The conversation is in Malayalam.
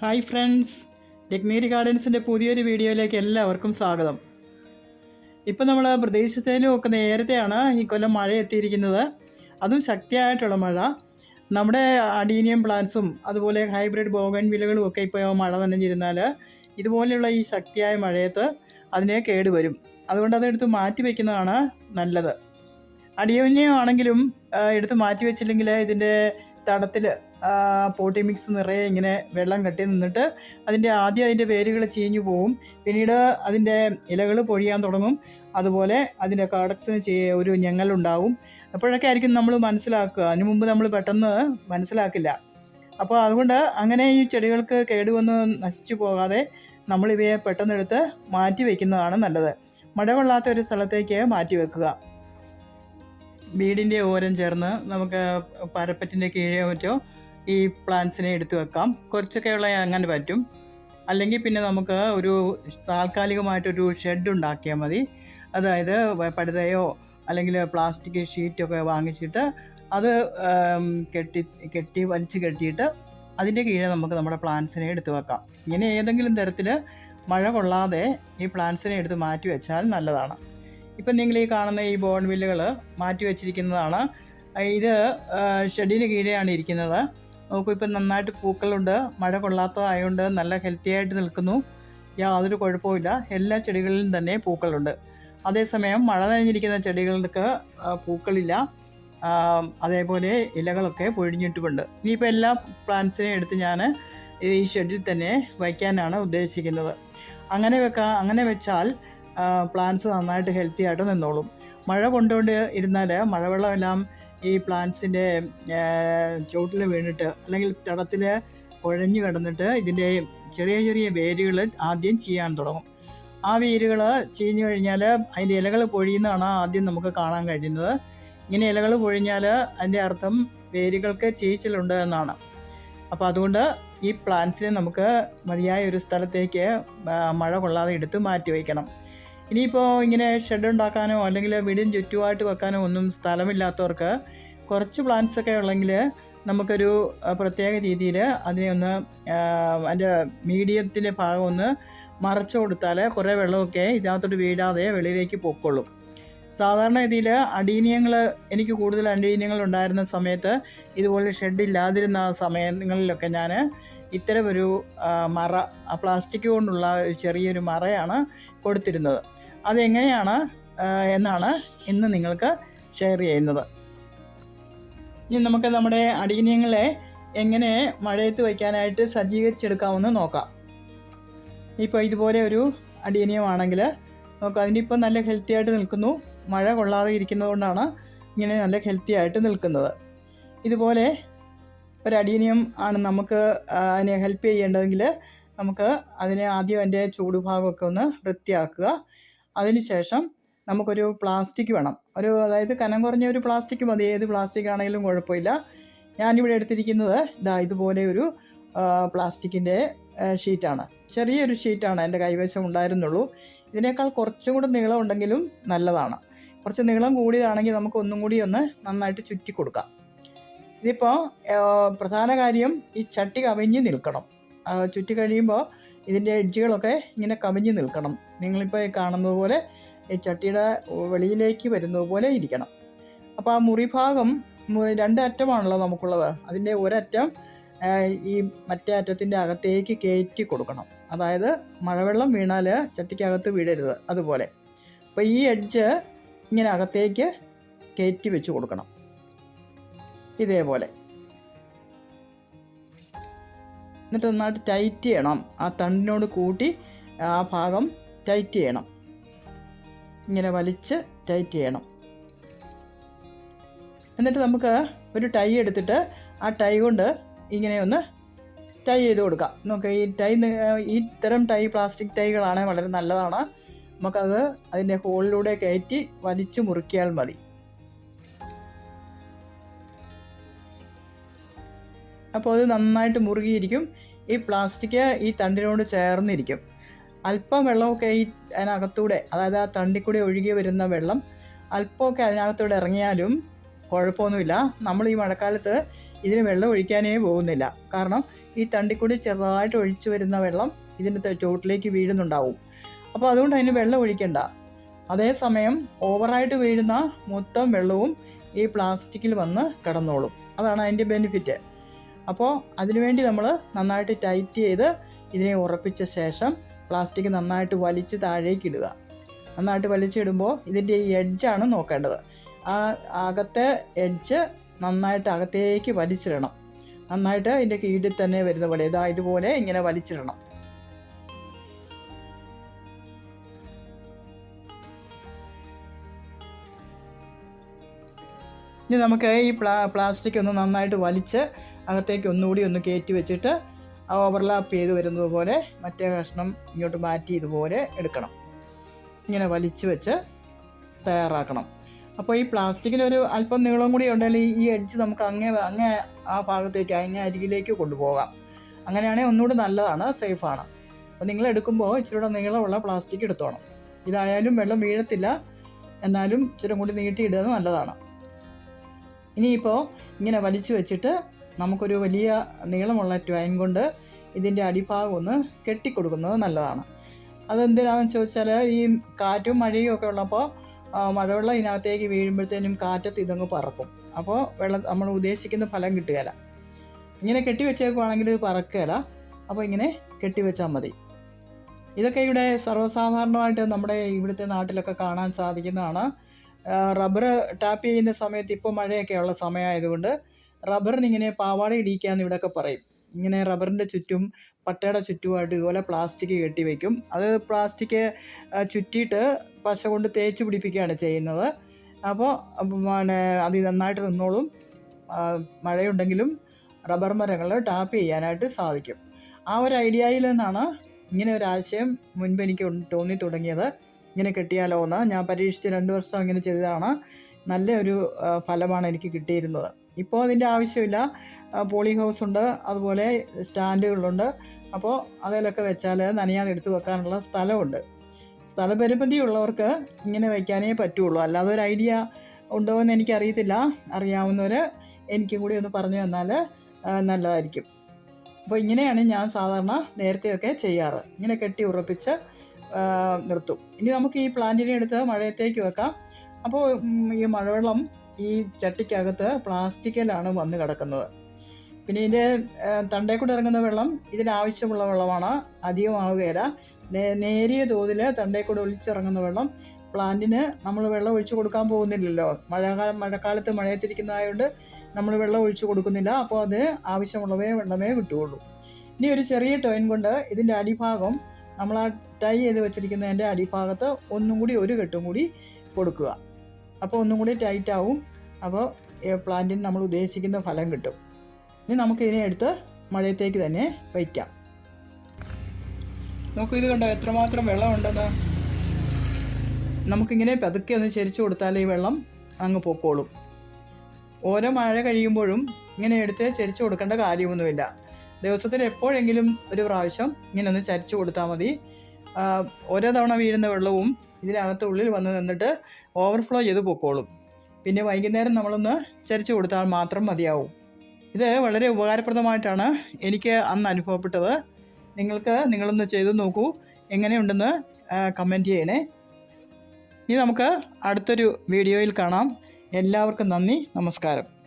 Hi friends. ടെക്നീരി ഗാർഡൻസിന്റെ പുതിയൊരു വീഡിയോയിലേക്ക് എല്ലാവർക്കും സ്വാഗതം. ഇപ്പം നമ്മൾ പ്രതീക്ഷിച്ചതിലും ഒക്കെ നേരത്തെയാണ് ഈ കൊല്ലം മഴ എത്തിയിരിക്കുന്നത്. അതും ശക്തിയായിട്ടുള്ള മഴ. നമ്മുടെ അഡീനിയം പ്ലാന്റ്സും അതുപോലെ ഹൈബ്രിഡ് ബോഗൻ വിലകളും ഒക്കെ ഇപ്പോൾ മഴ നനഞ്ഞിരുന്നാൽ ഇതുപോലെയുള്ള ഈ ശക്തിയായ മഴയത്ത് അതിനെ കേടുവരും അതുകൊണ്ട് അതെടുത്ത് മാറ്റി വയ്ക്കുന്നതാണ് നല്ലത്. അടിയോന്യമാണെങ്കിലും എടുത്ത് മാറ്റി വെച്ചില്ലെങ്കിൽ ഇതിന്റെ തടത്തിൽ പോട്ടി മിക്സ് നിറയെ ഇങ്ങനെ വെള്ളം കെട്ടി നിന്നിട്ട് അതിന്റെ ആദ്യം അതിന്റെ വേരുകൾ ചീഞ്ഞു പോവും. പിന്നീട് അതിന്റെ ഇലകൾ പൊഴിയാൻ തുടങ്ങും. അതുപോലെ അതിന്റെ കാടക്സിന് ഒരു ഞങ്ങളുണ്ടാവും അപ്പോഴൊക്കെ ആയിരിക്കും നമ്മൾ മനസ്സിലാക്കുക. അതിനു മുമ്പ് നമ്മൾ പെട്ടെന്ന് മനസ്സിലാക്കില്ല. അപ്പോൾ അതുകൊണ്ട് അങ്ങനെ ഈ ചെടികൾക്ക് കേടുവന്ന് നശിച്ചു പോകാതെ നമ്മളിവയെ പെട്ടെന്നെടുത്ത് മാറ്റി വയ്ക്കുന്നതാണ് നല്ലത്. മഴ കൊള്ളാത്ത ഒരു സ്ഥലത്തേക്ക് മാറ്റി വെക്കുക വീടിന്റെ ഓരം ചേർന്ന് നമുക്ക് പരപ്പറ്റിന്റെ കീഴേ മറ്റോ ഈ പ്ലാന്റ്സിനെ എടുത്തു വെക്കാം. കുറച്ചൊക്കെ ഉള്ള അങ്ങനെ പറ്റും. അല്ലെങ്കിൽ പിന്നെ നമുക്ക് ഒരു താൽക്കാലികമായിട്ടൊരു ഷെഡ് ഉണ്ടാക്കിയാൽ മതി. അതായത് പടുതയോ അല്ലെങ്കിൽ പ്ലാസ്റ്റിക് ഷീറ്റൊക്കെ വാങ്ങിച്ചിട്ട് അത് കെട്ടി കെട്ടി വലിച്ചു കെട്ടിയിട്ട് അതിന്റെ കീഴെ നമുക്ക് നമ്മുടെ പ്ലാന്റ്സിനെ എടുത്തു വെക്കാം. ഇങ്ങനെ ഏതെങ്കിലും തരത്തിൽ മഴ കൊള്ളാതെ ഈ പ്ലാന്റ്സിനെ എടുത്ത് മാറ്റി വെച്ചാൽ നല്ലതാണ്. ഇപ്പം നിങ്ങൾ ഈ കാണുന്ന ഈ ബോൺവില്ലുകൾ മാറ്റി വെച്ചിരിക്കുന്നതാണ്. ഇത് ഷെഡിന് കീഴെയാണ് ഇരിക്കുന്നത്. നോക്കൂ നന്നായിട്ട് പൂക്കളുണ്ട് മഴ കൊള്ളാത്തതായതുകൊണ്ട് നല്ല ഹെൽത്തി ആയിട്ട് നിൽക്കുന്നു. യാതൊരു കുഴപ്പമില്ല എല്ലാ ചെടികളിലും തന്നെ പൂക്കളുണ്ട്. അതേസമയം മഴ നനഞ്ഞിരിക്കുന്ന ചെടികൾക്ക് പൂക്കളില്ല. അതേപോലെ ഇലകളൊക്കെ പൊഴിഞ്ഞിട്ടുമുണ്ട്. ഇനിയിപ്പോൾ എല്ലാ പ്ലാന്റ്സിനെയും എടുത്ത് ഞാൻ ഈ ഷെഡിൽ തന്നെ വയ്ക്കാനാണ് ഉദ്ദേശിക്കുന്നത്. അങ്ങനെ വെക്കാം അങ്ങനെ വെച്ചാൽ പ്ലാന്റ്സ് നന്നായിട്ട് ഹെൽത്തി ആയിട്ട് നിന്നോളും. മഴ കൊണ്ടുകൊണ്ട് ഇരുന്നാൽ മഴവെള്ളമെല്ലാം ഈ പ്ലാന്റ്സിന്റെ ചുവട്ടിൽ വീണിട്ട് അല്ലെങ്കിൽ തടത്തിൽ കുഴഞ്ഞു കിടന്നിട്ട് ഇതിന്റെ ചെറിയ ചെറിയ വേരുകൾ ആദ്യം ചെയ്യാൻ തുടങ്ങും. ആ വേരുകൾ ചീഞ്ഞു കഴിഞ്ഞാൽ അതിന്റെ ഇലകൾ പൊഴിയുന്നതാണ് ആദ്യം നമുക്ക് കാണാൻ കഴിയുന്നത്. ഇങ്ങനെ ഇലകൾ പൊഴിഞ്ഞാൽ അതിന്റെ അർത്ഥം വേരുകൾക്ക് ചീച്ചിലുണ്ട് എന്നാണ്. അപ്പോൾ അതുകൊണ്ട് ഈ പ്ലാന്റ്സിനെ നമുക്ക് മതിയായ ഒരു സ്ഥലത്തേക്ക് മഴ കൊള്ളാതെ എടുത്ത് മാറ്റി വയ്ക്കണം. ഇനിയിപ്പോൾ ഇങ്ങനെ ഷെഡ് ഉണ്ടാക്കാനോ അല്ലെങ്കിൽ വീടിന് ചുറ്റുമായിട്ട് വെക്കാനോ ഒന്നും സ്ഥലമില്ലാത്തവർക്ക് കുറച്ച് പ്ലാന്റ്സ് ഒക്കെ ഉള്ളെങ്കിൽ നമുക്കൊരു പ്രത്യേക രീതിയിൽ അതിനെ ഒന്ന് അതിന്റെ മീഡിയത്തിന്റെ ഭാഗം ഒന്ന് മറച്ചു കൊടുത്താൽ കുറേ വെള്ളമൊക്കെ ഇതിനകത്തോട്ട് വീഴാതെ വെളിയിലേക്ക് പൊക്കോളും സാധാരണ ഇതിൽ അടീനിയങ്ങൾ എനിക്ക് കൂടുതൽ അടീനിയങ്ങൾ ഉണ്ടായിരുന്ന സമയത്ത് ഇതുപോലെ ഷെഡ് ഇല്ലാതിരുന്ന സമയങ്ങളിലൊക്കെ ഞാൻ ഇത്തരം ഒരു മറ പ്ലാസ്റ്റിക് കൊണ്ടുള്ള ചെറിയൊരു മറയാണ് കൊടുത്തിരുന്നത്. അതെങ്ങനെയാണ് എന്നാണ് ഇന്ന് നിങ്ങൾക്ക് ഷെയർ ചെയ്യുന്നത്. ഇനി നമുക്ക് നമ്മുടെ അടിയനങ്ങളെ എങ്ങനെ മഴയത്ത് വയ്ക്കാനായിട്ട് സജ്ജീകരിച്ചെടുക്കാമെന്ന് നോക്കാം. ഇപ്പോൾ ഇതുപോലെ ഒരു അടിയനിയമാണെങ്കിൽ നമുക്ക് അതിനിപ്പോൾ നല്ല ഹെൽത്തി ആയിട്ട് നിൽക്കുന്നു. മഴ കൊള്ളാതെ ഇരിക്കുന്നതുകൊണ്ടാണ് ഇങ്ങനെ നല്ല ഹെൽത്തി ആയിട്ട് നിൽക്കുന്നത്. ഇതുപോലെ ഒരു അടിയനിയം ആണ് നമുക്ക് അതിനെ ഹെൽപ്പ് ചെയ്യേണ്ടതെങ്കിൽ നമുക്ക് അതിനെ ആദ്യം അതിന്റെ ചൂടുഭാഗമൊക്കെ ഒന്ന് വൃത്തിയാക്കുക. അതിനുശേഷം നമുക്കൊരു പ്ലാസ്റ്റിക് വേണം. ഒരു അതായത് കനം കുറഞ്ഞ ഒരു പ്ലാസ്റ്റിക് മതി. ഏത് പ്ലാസ്റ്റിക് ആണെങ്കിലും കുഴപ്പമില്ല. ഞാനിവിടെ എടുത്തിരിക്കുന്നത് ഇതാ ഇതുപോലെ ഒരു പ്ലാസ്റ്റിക്കിന്റെ ഷീറ്റാണ്. ചെറിയൊരു ഷീറ്റാണ് എന്റെ കൈവശം ഉണ്ടായിരുന്നുള്ളൂ. ഇതിനേക്കാൾ കുറച്ചും കൂടെ നീളം ഉണ്ടെങ്കിലും നല്ലതാണ്. കുറച്ച് നീളം കൂടിയതാണെങ്കിൽ നമുക്ക് ഒന്നും കൂടി ഒന്ന് നന്നായിട്ട് ചുറ്റി കൊടുക്കാം. ഇതിപ്പോൾ പ്രധാന കാര്യം ഈ ചട്ടി കവിഞ്ഞ് നിൽക്കണം. ചുറ്റി കഴിയുമ്പോൾ ഇതിന്റെ എഡ്ജുകളൊക്കെ ഇങ്ങനെ കവിഞ്ഞ് നിൽക്കണം. നിങ്ങളിപ്പോൾ കാണുന്നത് പോലെ ഈ ചട്ടിയുടെ വെളിയിലേക്ക് വരുന്നത് പോലെ ഇരിക്കണം. അപ്പോൾ ആ മുറി ഭാഗം രണ്ട് അറ്റമാണല്ലോ നമുക്കുള്ളത്. അതിന്റെ ഒരറ്റം ഈ മറ്റേ അറ്റത്തിന്റെ അകത്തേക്ക് കയറ്റി കൊടുക്കണം. അതായത് മഴവെള്ളം വീണാൽ ചട്ടിക്കകത്ത് വീഴരുത് അതുപോലെ. അപ്പോൾ ഈ എഡ്ജ് ഇങ്ങനെ അകത്തേക്ക് കയറ്റി വെച്ച് കൊടുക്കണം. ഇതേപോലെ. എന്നിട്ട് നന്നായിട്ട് ടൈറ്റ് ചെയ്യണം. ആ തണ്ടിനോട് കൂട്ടി ആ ഭാഗം ടൈറ്റ് ചെയ്യണം. ഇങ്ങനെ വലിച്ച് ടൈറ്റ് ചെയ്യണം. എന്നിട്ട് നമുക്ക് ഒരു ടൈ എടുത്തിട്ട് ആ ടൈ കൊണ്ട് ഇങ്ങനെ ഒന്ന് ടൈ ചെയ്ത് കൊടുക്കാം. നമുക്ക് ഈ ടൈ ഈ ഇത്തരം ടൈ പ്ലാസ്റ്റിക് ടൈകളാണ് വളരെ നല്ലതാണ്. നമുക്കത് അതിന്റെ ഹോളിലൂടെ കയറ്റി വലിച്ചു മുറുക്കിയാൽ മതി. അപ്പോൾ അത് നന്നായിട്ട് മുറുകിയിരിക്കും. ഈ പ്ലാസ്റ്റിക് ഈ തണ്ടിനോട് ചേർന്നിരിക്കും. അല്പം വെള്ളമൊക്കെ ഈ അതിനകത്തൂടെ അതായത് ആ തണ്ടിക്കൂടെ ഒഴുകി വരുന്ന വെള്ളം അല്പമൊക്കെ അതിനകത്തൂടെ ഇറങ്ങിയാലും കുഴപ്പമൊന്നുമില്ല. നമ്മൾ ഈ മഴക്കാലത്ത് ഇതിന് വെള്ളം ഒഴിക്കാനേ പോകുന്നില്ല. കാരണം ഈ തണ്ടിക്കൂടി ചെറുതായിട്ട് ഒഴിച്ചു വരുന്ന വെള്ളം ഇതിന്റെ ചുവട്ടിലേക്ക് വീഴുന്നുണ്ടാവും. അപ്പോൾ അതുകൊണ്ട് അതിന് വെള്ളം ഒഴിക്കണ്ട. അതേസമയം ഓവറായിട്ട് വീഴുന്ന മൊത്തം വെള്ളവും ഈ പ്ലാസ്റ്റിക്കിൽ വന്ന് കിടന്നോളും. അതാണ് അതിന്റെ ബെനിഫിറ്റ് അപ്പോൾ അതിനുവേണ്ടി നമ്മൾ നന്നായിട്ട് ടൈറ്റ് ചെയ്ത് ഇതിനെ ഉറപ്പിച്ച ശേഷം പ്ലാസ്റ്റിക് നന്നായിട്ട് വലിച്ച് താഴേക്ക് ഇടുക. നന്നായിട്ട് വലിച്ചിടുമ്പോൾ ഇതിന്റെ ഈ എഡ്ജാണ് നോക്കേണ്ടത്. ആ അകത്തെ എഡ്ജ് നന്നായിട്ട് അകത്തേക്ക് വലിച്ചിടണം. നന്നായിട്ട് ഇതിന്റെ കീഴിൽ തന്നെ വരുന്ന പോലെ ഇതാ ഇതുപോലെ ഇങ്ങനെ വലിച്ചിടണം. ഇനി നമുക്ക് ഈ പ്ലാ പ്ലാസ്റ്റിക് ഒന്ന് നന്നായിട്ട് വലിച്ച് അകത്തേക്ക് ഒന്നുകൂടി ഒന്ന് കയറ്റി വെച്ചിട്ട് ഓവർലാപ്പ് ചെയ്ത് വരുന്നത് പോലെ മറ്റേ കഷ്ണം ഇങ്ങോട്ട് മാറ്റി ഇതുപോലെ എടുക്കണം. ഇങ്ങനെ വലിച്ചു വെച്ച് തയ്യാറാക്കണം. അപ്പോൾ ഈ പ്ലാസ്റ്റിക്കിന് ഒരു അല്പം നീളം കൂടി ഉണ്ടെങ്കിൽ ഈ എഡ്ജ് നമുക്ക് അങ്ങേ അങ്ങേ ആ ഭാഗത്തേക്ക് അങ്ങേ അരികിലേക്ക് കൊണ്ടുപോകാം. അങ്ങനെയാണെങ്കിൽ ഒന്നുകൂടി നല്ലതാണ് സേഫാണ് അപ്പോൾ നിങ്ങൾ എടുക്കുമ്പോൾ ഇച്ചിരി നീളമുള്ള പ്ലാസ്റ്റിക് എടുത്തോണം. ഇതായാലും വെള്ളം വീഴത്തില്ല. എന്നാലും ഇച്ചിരി കൂടി നീട്ടിയിടുന്നത് നല്ലതാണ്. ഇനിയിപ്പോൾ ഇങ്ങനെ വലിച്ചു വെച്ചിട്ട് നമുക്കൊരു വലിയ നീളമുള്ള ട്വൈൻ കൊണ്ട് ഇതിന്റെ അടിഭാഗം ഒന്ന് കെട്ടിക്കൊടുക്കുന്നത് നല്ലതാണ്. അതെന്തിനാണെന്ന് ചോദിച്ചാൽ ഈ കാറ്റും മഴയും ഒക്കെ ഉള്ളപ്പോൾ മഴവെള്ളം ഇതിനകത്തേക്ക് വീഴുമ്പോഴത്തേനും കാറ്റത്ത് ഇതങ്ങ് പറക്കും. അപ്പോൾ വെള്ളം നമ്മൾ ഉദ്ദേശിക്കുന്ന ഫലം കിട്ടുകയില്ല ഇങ്ങനെ കെട്ടി വെച്ചേക്കുവാണെങ്കിൽ ഇത് പറക്കുകയില്ല അപ്പോൾ ഇങ്ങനെ കെട്ടി വെച്ചാൽ മതി. ഇതൊക്കെ ഇവിടെ സർവസാധാരണമായിട്ട് നമ്മുടെ ഇവിടുത്തെ നാട്ടിലൊക്കെ കാണാൻ സാധിക്കുന്നതാണ്. റബ്ബർ ടാപ്പ് ചെയ്യുന്ന സമയത്ത് ഇപ്പോൾ മഴയൊക്കെ ഉള്ള സമയമായതുകൊണ്ട് റബ്ബറിന് ഇങ്ങനെ പാവാട ഇടിക്കാന്ന് ഇവിടെയൊക്കെ പറയും. ഇങ്ങനെ റബ്ബറിന്റെ ചുറ്റും പട്ടയുടെ ചുറ്റുമായിട്ട് ഇതുപോലെ പ്ലാസ്റ്റിക് കെട്ടി വയ്ക്കും അത് പ്ലാസ്റ്റിക് ചുറ്റിയിട്ട് പശ കൊണ്ട് തേച്ച് പിടിപ്പിക്കുകയാണ് ചെയ്യുന്നത്. അപ്പോൾ പിന്നെ അത് നന്നായിട്ട് നിന്നോളും. മഴയുണ്ടെങ്കിലും റബ്ബർ മരങ്ങൾ ടാപ്പ് ചെയ്യാനായിട്ട് സാധിക്കും. ആ ഒരു ഐഡിയയിൽ നിന്നാണ് ഇങ്ങനെ ഒരു ആശയം മുൻപ് എനിക്ക് തോന്നി തുടങ്ങിയത്. ഇങ്ങനെ കെട്ടിയാലോ എന്ന്. ഞാൻ പരീക്ഷിച്ച് രണ്ട് വർഷം ഇങ്ങനെ ചെയ്തതാണ്. നല്ല ഒരു ഫലമാണ് എനിക്ക് കിട്ടിയിരുന്നത്. ഇപ്പോൾ അതിന്റെ ആവശ്യമില്ല. പോളി ഹൗസ് ഉണ്ട്. അതുപോലെ സ്റ്റാൻഡുകളുണ്ട്. അപ്പോൾ അതിലൊക്കെ വെച്ചാൽ നനയാതെ എടുത്തു വെക്കാനുള്ള സ്ഥലമുണ്ട്. സ്ഥലപരിമിതി ഉള്ളവർക്ക് ഇങ്ങനെ വയ്ക്കാനേ പറ്റുള്ളൂ. അല്ലാതെ ഒരു ഐഡിയ ഉണ്ടോ എന്ന് എനിക്കറിയത്തില്ല. അറിയാവുന്നവർ എനിക്കും കൂടി ഒന്ന് പറഞ്ഞു തന്നാൽ നല്ലതായിരിക്കും. അപ്പോൾ ഇങ്ങനെയാണ് ഞാൻ സാധാരണ നേരത്തെയൊക്കെ ചെയ്യാറ്. ഇങ്ങനെ കെട്ടി ഉറപ്പിച്ച് നിർത്തും. ഇനി നമുക്ക് ഈ പ്ലാന്റിനെ എടുത്ത് മഴയത്തേക്ക് വെക്കാം. അപ്പോൾ ഈ മഴവെള്ളം ഈ ചട്ടിക്കകത്ത് പ്ലാസ്റ്റിക്കിലാണ് വന്ന് കിടക്കുന്നത്. പിന്നെ ഇതിന്റെ തണ്ടേ കൂടെ ഇറങ്ങുന്ന വെള്ളം ഇതിനാവശ്യമുള്ള വെള്ളമാണ്. അധികമാവുകയില്ല. നേരിയ തോതിൽ തണ്ടേ കൂടെ ഒലിച്ചിറങ്ങുന്ന വെള്ളം പ്ലാന്റിന് നമ്മൾ വെള്ളം ഒഴിച്ചു കൊടുക്കാൻ പോകുന്നില്ലല്ലോ. മഴക്കാല മഴക്കാലത്ത് മഴയത്തിരിക്കുന്നതായതുകൊണ്ട് നമ്മൾ വെള്ളം ഒഴിച്ചു കൊടുക്കുന്നില്ല. അപ്പോൾ അതിന് ആവശ്യമുള്ളവേ വെള്ളമേ കിട്ടുകയുള്ളൂ. ഇനി ഒരു ചെറിയ ടോയിൻ കൊണ്ട് ഇതിന്റെ അടിഭാഗം നമ്മൾ ആ ടൈ ചെയ്ത് വെച്ചിരിക്കുന്നതിന്റെ അടിഭാഗത്ത് ഒന്നും കൂടി ഒരു കെട്ടും കൂടി കൊടുക്കുക. അപ്പോൾ ഒന്നും കൂടി ടൈറ്റ് ആവും. അപ്പോൾ പ്ലാന്റിന് നമ്മൾ ഉദ്ദേശിക്കുന്ന ഫലം കിട്ടും. ഇനി നമുക്ക് ഇതിനെ എടുത്ത് മഴയത്തേക്ക് തന്നെ വയ്ക്കാം. ഇത് കണ്ടോ? എത്രമാത്രം വെള്ളമുണ്ടെന്ന്. നമുക്കിങ്ങനെ പതുക്കെ ഒന്ന് ചരിച്ചു കൊടുത്താലേ ഈ വെള്ളം അങ്ങ് പൊക്കോളും. ഓരോ മഴ കഴിയുമ്പോഴും ഇങ്ങനെ എടുത്ത് ചരിച്ചു കൊടുക്കേണ്ട കാര്യമൊന്നുമില്ല. ദിവസത്തിൽ എപ്പോഴെങ്കിലും ഒരു പ്രാവശ്യം ഇങ്ങനെ ഒന്ന് ചരിച്ചു കൊടുത്താൽ മതി. ഓരോ തവണ വീഴുന്ന വെള്ളവും ഇതിനകത്ത് ഉള്ളിൽ വന്ന് നിന്നിട്ട് ഓവർഫ്ലോ ചെയ്ത് പൊക്കോളും. പിന്നെ വൈകുന്നേരം നമ്മളൊന്ന് ചരിച്ചു കൊടുത്താൽ മാത്രം മതിയാവും. ഇത് വളരെ ഉപകാരപ്രദമായിട്ടാണ് എനിക്ക് അന്ന് അനുഭവപ്പെട്ടത്. നിങ്ങൾക്ക് നിങ്ങളൊന്ന് ചെയ്തു നോക്കൂ എങ്ങനെയുണ്ടെന്ന് കമന്റ് ചെയ്യണേ. ഇനി നമുക്ക് അടുത്തൊരു വീഡിയോയിൽ കാണാം. എല്ലാവർക്കും നന്ദി നമസ്കാരം.